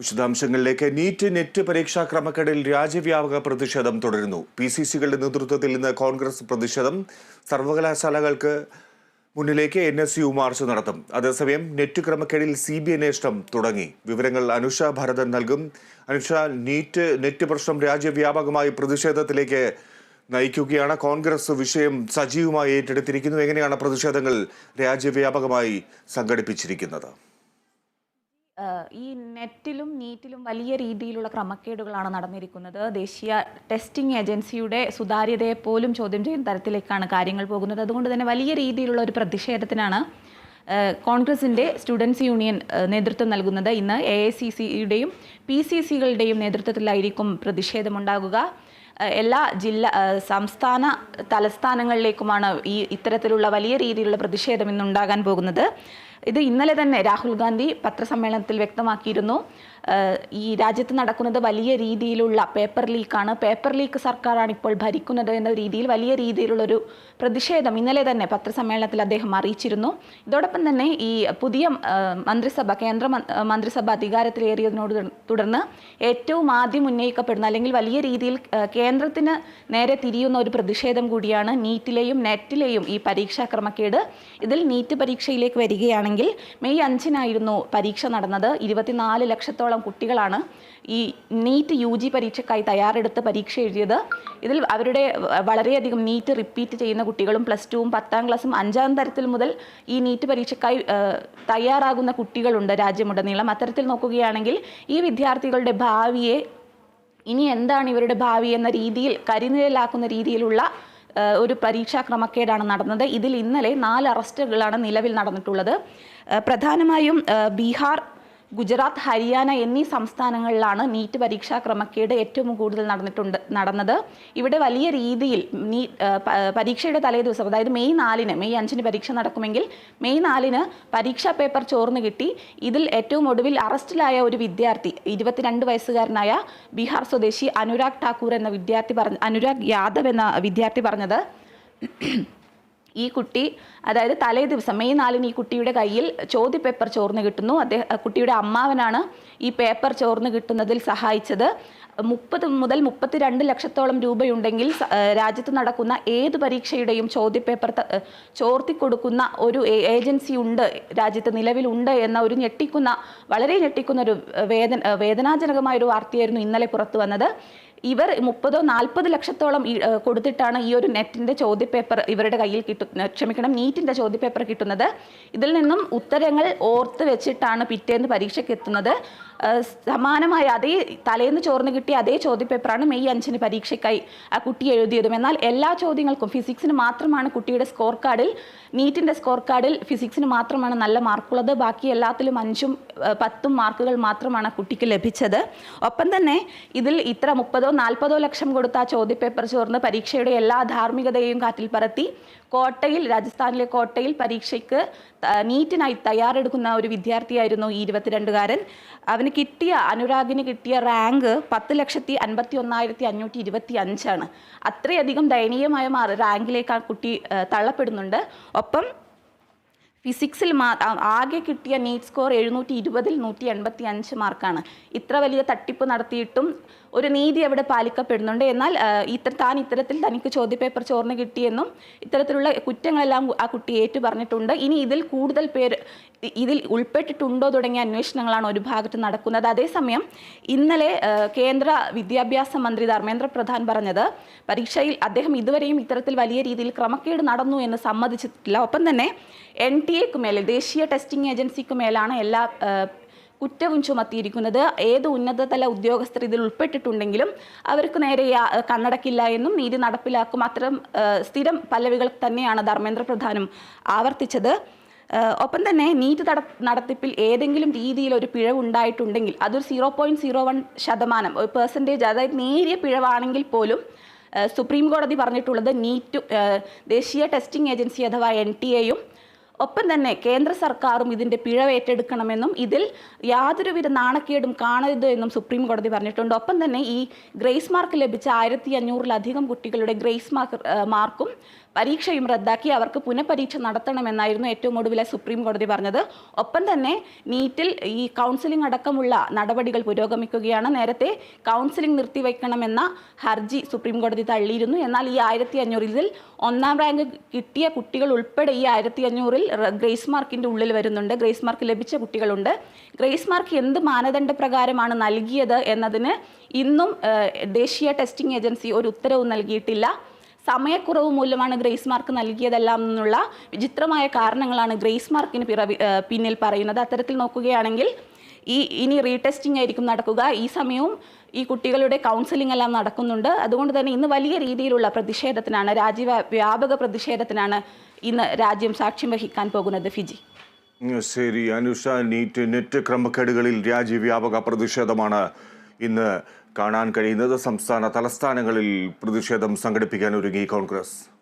വിശദാംശങ്ങളിലേക്ക് NEET net പരീക്ഷാ ക്രമക്കേടിൽ രാജ്യവ്യാപക പ്രതിഷേധം തുടരുന്നു. പി സി സികളുടെ നേതൃത്വത്തിൽ ഇന്ന് കോൺഗ്രസ് പ്രതിഷേധം. സർവകലാശാലകൾക്ക് മുന്നിലേക്ക് എൻ എസ് യു മാർച്ച് നടത്തും. അതേസമയം നെറ്റ് ക്രമക്കേടിൽ സി ബി അന്വേഷണം തുടങ്ങി. വിവരങ്ങൾ അനുഷ ഭരതൻ നൽകും. അനുഷ നീറ്റ് നെറ്റ് പ്രശ്നം രാജ്യവ്യാപകമായി പ്രതിഷേധത്തിലേക്ക് നയിക്കുകയാണ്. കോൺഗ്രസ് വിഷയം സജീവമായി ഏറ്റെടുത്തിരിക്കുന്നു. എങ്ങനെയാണ് പ്രതിഷേധങ്ങൾ രാജ്യവ്യാപകമായി സംഘടിപ്പിച്ചിരിക്കുന്നത്? ഈ നെറ്റിലും നീറ്റിലും വലിയ രീതിയിലുള്ള ക്രമക്കേടുകളാണ് നടന്നിരിക്കുന്നത്. ദേശീയ ടെസ്റ്റിംഗ് ഏജൻസിയുടെ സുതാര്യതയെ പോലും ചോദ്യം ചെയ്യുന്ന തരത്തിലേക്കാണ് കാര്യങ്ങൾ പോകുന്നത്. അതുകൊണ്ട് തന്നെ വലിയ രീതിയിലുള്ള ഒരു പ്രതിഷേധത്തിനാണ് കോൺഗ്രസിന്റെ സ്റ്റുഡൻസ് യൂണിയൻ നേതൃത്വം നൽകുന്നത്. ഇന്ന് എ ഐ സി സിയുടെയും പി സി സികളുടെയും നേതൃത്വത്തിലായിരിക്കും പ്രതിഷേധമുണ്ടാകുക. എല്ലാ ജില്ല സംസ്ഥാന തലസ്ഥാനങ്ങളിലേക്കുമാണ് ഈ ഇത്തരത്തിലുള്ള വലിയ രീതിയിലുള്ള പ്രതിഷേധം ഇന്നുണ്ടാകാൻ പോകുന്നത്. ഇത് ഇന്നലെ തന്നെ രാഹുൽ ഗാന്ധി പത്രസമ്മേളനത്തിൽ വ്യക്തമാക്കിയിരുന്നു. ഈ രാജ്യത്ത് നടക്കുന്നത് വലിയ രീതിയിലുള്ള പേപ്പർ ലീക്കാണ്. പേപ്പർ ലീക്ക് സർക്കാരാണ് ഇപ്പോൾ ഭരിക്കുന്നത് എന്ന രീതിയിൽ വലിയ രീതിയിലുള്ളൊരു പ്രതിഷേധം ഇന്നലെ തന്നെ പത്രസമ്മേളനത്തിൽ അദ്ദേഹം അറിയിച്ചിരുന്നു. ഇതോടൊപ്പം തന്നെ ഈ പുതിയ മന്ത്രിസഭ കേന്ദ്ര മന്ത്രിസഭ അധികാരത്തിലേറിയതിനോട് തുടർന്ന് ഏറ്റവും ആദ്യം ഉന്നയിക്കപ്പെടുന്ന അല്ലെങ്കിൽ വലിയ രീതിയിൽ കേന്ദ്രത്തിന് നേരെ തിരിയുന്ന ഒരു പ്രതിഷേധം കൂടിയാണ് നീറ്റിലെയും നെറ്റിലെയും ഈ പരീക്ഷാക്രമക്കേട്. ഇതിൽ നീറ്റ് പരീക്ഷയിലേക്ക് വരികയാണെങ്കിൽ മെയ് അഞ്ചിനായിരുന്നു പരീക്ഷ നടന്നത്. ഇരുപത്തിനാല് ലക്ഷത്തോളം കുട്ടികളാണ് ഈ നീറ്റ് യു ജി പരീക്ഷയ്ക്കായി തയ്യാറെടുത്ത് പരീക്ഷ എഴുതിയത്. ഇതിൽ അവരുടെ വളരെയധികം നീറ്റ് റിപ്പീറ്റ് ചെയ്യുന്ന കുട്ടികളും പ്ലസ് ടുവും പത്താം ക്ലാസ്സും അഞ്ചാം തരത്തിൽ മുതൽ ഈ നീറ്റ് പരീക്ഷയ്ക്കായി തയ്യാറാകുന്ന കുട്ടികളുണ്ട് രാജ്യമുടനീളം. അത്തരത്തിൽ നോക്കുകയാണെങ്കിൽ ഈ വിദ്യാർത്ഥികളുടെ ഭാവിയെ ഇനി എന്താണ് ഇവരുടെ ഭാവി എന്ന രീതിയിൽ കരിനിഴലാക്കുന്ന രീതിയിലുള്ള ഒരു പരീക്ഷാ ക്രമക്കേടാണ് നടന്നത്. ഇതിൽ ഇന്നലെ നാല് അറസ്റ്റുകളാണ് നിലവിൽ നടന്നിട്ടുള്ളത്. പ്രധാനമായും ബീഹാർ ഗുജറാത്ത് ഹരിയാന എന്നീ സംസ്ഥാനങ്ങളിലാണ് നീറ്റ് പരീക്ഷാ ക്രമക്കേട് ഏറ്റവും കൂടുതൽ നടന്നിട്ടുണ്ട് നടന്നത്. ഇവിടെ വലിയ രീതിയിൽ നീ പരീക്ഷയുടെ തലേ ദിവസം അതായത് മെയ് നാലിന് മെയ് അഞ്ചിന് പരീക്ഷ നടക്കുമെങ്കിൽ മെയ് നാലിന് പരീക്ഷാ പേപ്പർ ചോർന്ന് കിട്ടി. ഇതിൽ ഏറ്റവും ഒടുവിൽ അറസ്റ്റിലായ ഒരു വിദ്യാർത്ഥി ഇരുപത്തിരണ്ട് വയസ്സുകാരനായ ബീഹാർ സ്വദേശി അനുരാഗ് ഠാക്കൂർ എന്ന വിദ്യാർത്ഥി പറഞ്ഞ അനുരാഗ് യാദവ് എന്ന വിദ്യാർത്ഥി പറഞ്ഞത് ഈ കുട്ടി അതായത് തലേ ദിവസം മെയ് നാലിന് ഈ കുട്ടിയുടെ കയ്യിൽ ചോദ്യ പേപ്പർ ചോർന്ന് കിട്ടുന്നു. അദ്ദേഹം കുട്ടിയുടെ അമ്മാവനാണ് ഈ പേപ്പർ ചോർന്ന് കിട്ടുന്നതിൽ സഹായിച്ചത്. മുപ്പത് മുതൽ മുപ്പത്തിരണ്ട് ലക്ഷത്തോളം രൂപയുണ്ടെങ്കിൽ രാജ്യത്ത് നടക്കുന്ന ഏത് പരീക്ഷയുടെയും ചോദ്യപേപ്പർ ത- ചോർത്തി കൊടുക്കുന്ന ഒരു ഏജൻസി ഉണ്ട് രാജ്യത്ത് നിലവിലുണ്ട് എന്ന ഒരു ഞെട്ടിക്കുന്ന വളരെ ഞെട്ടിക്കുന്ന ഒരു വേദന വേദനാജനകമായ ഒരു വാർത്തയായിരുന്നു ഇന്നലെ പുറത്തു വന്നത്. ഇവർ മുപ്പതോ നാൽപ്പത് ലക്ഷത്തോളം കൊടുത്തിട്ടാണ് ഈ ഒരു നെറ്റിന്റെ ചോദ്യപേപ്പർ ഇവരുടെ കയ്യിൽ കിട്ടു ക്ഷമിക്കണം നീറ്റിന്റെ ചോദ്യപേപ്പർ കിട്ടുന്നത്. ഇതിൽ നിന്നും ഉത്തരങ്ങൾ ഓർത്ത് വെച്ചിട്ടാണ് പിറ്റേന്ന് പരീക്ഷയ്ക്ക് എത്തുന്നത് സമാനമായ അതേ തലേന്ന് ചോർന്ന് കിട്ടിയ അതേ ചോദ്യപേപ്പറാണ് മെയ് അഞ്ചിന് പരീക്ഷയ്ക്കായി ആ കുട്ടി എഴുതിയതും. എന്നാൽ എല്ലാ ചോദ്യങ്ങൾക്കും ഫിസിക്സിന് മാത്രമാണ് കുട്ടിയുടെ സ്കോർ കാർഡിൽ നീറ്റിന്റെ സ്കോർ കാർഡിൽ ഫിസിക്സിന് മാത്രമാണ് നല്ല മാർക്കുള്ളത്. ബാക്കി എല്ലാത്തിലും അഞ്ചും പത്തും മാർക്കുകൾ മാത്രമാണ് കുട്ടിക്ക് ലഭിച്ചത്. ഒപ്പം തന്നെ ഇതിൽ ഇത്ര മുപ്പതോ നാൽപ്പതോ ലക്ഷം കൊടുത്ത ആ ചോദ്യപേപ്പർ ചോർന്ന് പരീക്ഷയുടെ എല്ലാ ധാർമ്മികതയെയും കാറ്റിൽ പറത്തി കോട്ടയിൽ രാജസ്ഥാനിലെ കോട്ടയിൽ പരീക്ഷയ്ക്ക് നീറ്റിനായി തയ്യാറെടുക്കുന്ന ഒരു വിദ്യാർത്ഥിയായിരുന്നു ഈ ഇരുപത്തിരണ്ടുകാരൻ. അവന് കിട്ടിയ അനുരാഗിന് കിട്ടിയ റാങ്ക് പത്ത് ലക്ഷത്തി അൻപത്തി ഒന്നായിരത്തി അഞ്ഞൂറ്റി ഇരുപത്തി അഞ്ചാണ് അത്രയധികം ദയനീയമായ മാ- റാങ്കിലേക്ക് ആ കുട്ടി തള്ളപ്പെടുന്നുണ്ട്. ഒപ്പം ഫിസിക്സിൽ മാ ആകെ കിട്ടിയ നീറ്റ് സ്കോർ എഴുന്നൂറ്റി ഇരുപതിൽ നൂറ്റി എൺപത്തി അഞ്ച് മാർക്കാണ്. ഇത്ര വലിയ തട്ടിപ്പ് നടത്തിയിട്ടും ഒരു നീതി അവിടെ പാലിക്കപ്പെടുന്നുണ്ട്. എന്നാൽ ഇത്ര താൻ ഇത്തരത്തിൽ തനിക്ക് ചോദ്യപേപ്പർ ചോർന്ന് കിട്ടിയെന്നും ഇത്തരത്തിലുള്ള കുറ്റങ്ങളെല്ലാം ആ കുട്ടി ഏറ്റു പറഞ്ഞിട്ടുണ്ട്. ഇനി ഇതിൽ കൂടുതൽ പേര് ഇതിൽ ഉൾപ്പെട്ടിട്ടുണ്ടോ തുടങ്ങിയ അന്വേഷണങ്ങളാണ് ഒരു ഭാഗത്ത് നടക്കുന്നത്. അതേസമയം ഇന്നലെ കേന്ദ്ര വിദ്യാഭ്യാസ മന്ത്രി ധർമ്മേന്ദ്ര പ്രധാൻ പറഞ്ഞത് പരീക്ഷയിൽ അദ്ദേഹം ഇതുവരെയും ഇത്തരത്തിൽ വലിയ രീതിയിൽ ക്രമക്കേട് നടന്നു എന്ന് സമ്മതിച്ചിട്ടില്ല. ഒപ്പം തന്നെ എൻ ടി എക്ക് മേലെ ദേശീയ ടെസ്റ്റിംഗ് ഏജൻസിക്ക് മേലാണ് എല്ലാ കുറ്റവും ചുമത്തിയിരിക്കുന്നത്. ഏത് ഉന്നതതല ഉദ്യോഗസ്ഥർ ഇതിൽ ഉൾപ്പെട്ടിട്ടുണ്ടെങ്കിലും അവർക്ക് നേരെ കണ്ണടക്കില്ല എന്നും നീതി നടപ്പിലാക്കും. അത്തരം സ്ഥിരം പല്ലവികൾ തന്നെയാണ് ധർമ്മേന്ദ്ര പ്രധാനും ആവർത്തിച്ചത്. ഒപ്പം തന്നെ നീറ്റ് നട നടത്തിപ്പിൽ ഏതെങ്കിലും രീതിയിൽ ഒരു പിഴവ് ഉണ്ടായിട്ടുണ്ടെങ്കിൽ അതൊരു സീറോ പോയിന്റ് സീറോ വൺ ശതമാനം ഒരു പെർസെന്റേജ് അതായത് നേരിയ പിഴവാണെങ്കിൽ പോലും സുപ്രീം കോടതി പറഞ്ഞിട്ടുള്ളത് നീറ്റ് ദേശീയ ടെസ്റ്റിംഗ് ഏജൻസി അഥവാ എൻ ടി എയും ഒപ്പം തന്നെ കേന്ദ്ര സർക്കാരും ഇതിന്റെ പിഴവേറ്റെടുക്കണമെന്നും ഇതിൽ യാതൊരുവിധ നാണക്കേടും കാണരുത് എന്നും സുപ്രീം കോടതി പറഞ്ഞിട്ടുണ്ട്. ഒപ്പം തന്നെ ഈ ഗ്രേസ് മാർക്ക് ലഭിച്ച ആയിരത്തി അഞ്ഞൂറിലധികം കുട്ടികളുടെ ഗ്രേസ് മാർക്ക് മാർക്കും പരീക്ഷയും റദ്ദാക്കി അവർക്ക് പുനഃപരീക്ഷ നടത്തണമെന്നായിരുന്നു ഏറ്റവും ഒടുവിലെ സുപ്രീം കോടതി പറഞ്ഞത്. ഒപ്പം തന്നെ നീറ്റിൽ ഈ കൗൺസിലിംഗ് അടക്കമുള്ള നടപടികൾ പുരോഗമിക്കുകയാണ്. നേരത്തെ കൗൺസിലിംഗ് നിർത്തിവെക്കണമെന്ന ഹർജി സുപ്രീം കോടതി തള്ളിയിരുന്നു. എന്നാൽ ഈ ആയിരത്തി അഞ്ഞൂറിൽ ഒന്നാം റാങ്ക് കിട്ടിയ കുട്ടികൾ ഉൾപ്പെടെ ഈ ആയിരത്തി അഞ്ഞൂറിൽ ഗ്രേസ് മാർക്കിന്റെ ഉള്ളിൽ വരുന്നുണ്ട്. ഗ്രേസ് മാർക്ക് ലഭിച്ച കുട്ടികളുണ്ട്. ഗ്രേസ് മാർക്ക് എന്ത് മാനദണ്ഡ പ്രകാരമാണ് നൽകിയത് എന്നതിന് ഇന്നും ദേശീയ ടെസ്റ്റിംഗ് ഏജൻസി ഒരു ഉത്തരവ് നൽകിയിട്ടില്ല. സമയക്കുറവ് മൂലമാണ് ഗ്രേസ് മാർക്ക് നൽകിയതെല്ലാം എന്നുള്ള വിചിത്രമായ കാരണങ്ങളാണ് ഗ്രേസ് മാർക്കിന് പിറവി പിന്നിൽ പറയുന്നത്. അത്തരത്തിൽ നോക്കുകയാണെങ്കിൽ ഈ ഇനി റീടെസ്റ്റിംഗ് ആയിരിക്കും നടക്കുക. ഈ സമയവും ഈ കുട്ടികളുടെ കൗൺസിലിംഗ് എല്ലാം നടക്കുന്നുണ്ട്. അതുകൊണ്ട് തന്നെ ഇന്ന് വലിയ രീതിയിലുള്ള പ്രതിഷേധത്തിനാണ് രാജ്യവ്യാ വ്യാപക പ്രതിഷേധത്തിനാണ് ഇന്ന് രാജ്യം സാക്ഷ്യം വഹിക്കാൻ പോകുന്നത് ഫിജി. ശരി. അനുഷ നീറ്റ് നെറ്റ് ക്രമക്കേടുകളിൽ രാജ്യവ്യാപക പ്രതിഷേധമാണ് ഇന്ന് കാണാൻ കഴിയുന്നത്. സംസ്ഥാന തലസ്ഥാനങ്ങളിൽ പ്രതിഷേധം സംഘടിപ്പിക്കാൻ ഒരുങ്ങി കോൺഗ്രസ്.